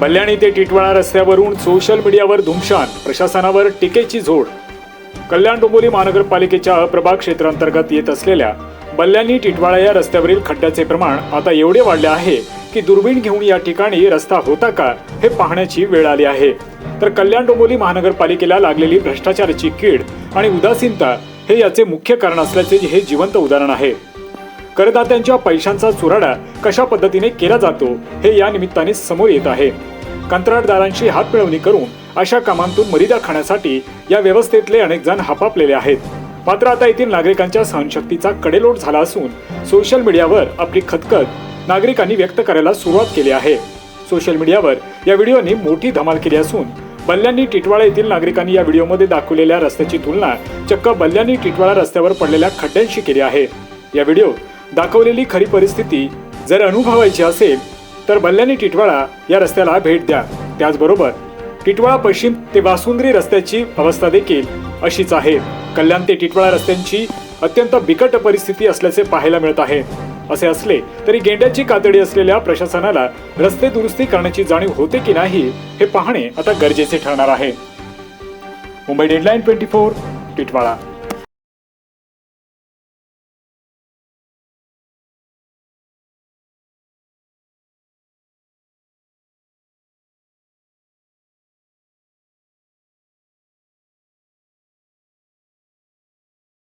कल्याणी ते टिटवाळा रस्त्यावरून सोशल मीडियावर धुमशान प्रशासनावर टीकेची झोड. कल्याण डोंबोली महानगरपालिकेच्या प्रभाग क्षेत्रांतर्गत येत असलेल्या बल्ल्यानी टिटवाळा या रस्त्यावरील खड्ड्याचे प्रमाण आता एवढे वाढले आहे की दुर्बीण घेऊन या ठिकाणी रस्ता होता का हे पाहण्याची वेळ आली आहे. तर कल्याण डोंबोली महानगरपालिकेला लागलेली भ्रष्टाचाराची कीड आणि उदासीनता हे याचे मुख्य कारण असल्याचे हे जिवंत उदाहरण आहे. करदात्यांच्या पैशांचा चुराडा कशा पद्धतीने केला जातो हे या निमित्ताने समोर येत आहे. कंत्राटदारांशी हातमिळवणी करून अशा कामांतून मर्यादा खाण्यासाठी या व्यवस्थेतले अनेक जण हापापलेले आहेत. मात्र आता येथील नागरिकांच्या सहनशक्तीचा कडेलोट झाला असून सोशल मीडियावर आपली खतखत नागरिकांनी व्यक्त करायला सुरुवात केली आहे. सोशल मीडियावर या व्हिडिओने मोठी धमाल केली असून बल्ल्यांनी टिटवाळा येथील नागरिकांनी या व्हिडिओमध्ये दाखवलेल्या रस्त्याची तुलना चक्क बल्ल्यांनी टिटवाळा रस्त्यावर पडलेल्या खड्ड्यांशी केली आहे. या व्हिडिओत दाखवलेली खरी परिस्थिती जर अनुभवायची असेल तर बल्ल्यानी टिटवाळा या रस्त्याला भेट द्या. त्याचबरोबर टिटवाळा पश्चिम ते वासुंद्री रस्त्याची अवस्था देखील अशीच आहे. कल्याण ते टिटवाळा रस्त्यांची अत्यंत बिकट परिस्थिती असल्याचे पाहायला मिळत आहे. असे असले तरी गेंड्याची कातडी असलेल्या प्रशासनाला रस्ते दुरुस्ती करण्याची जाणीव होते की नाही हे पाहणे आता गरजेचे ठरणार आहे. Mumbai deadline twenty four Titwala.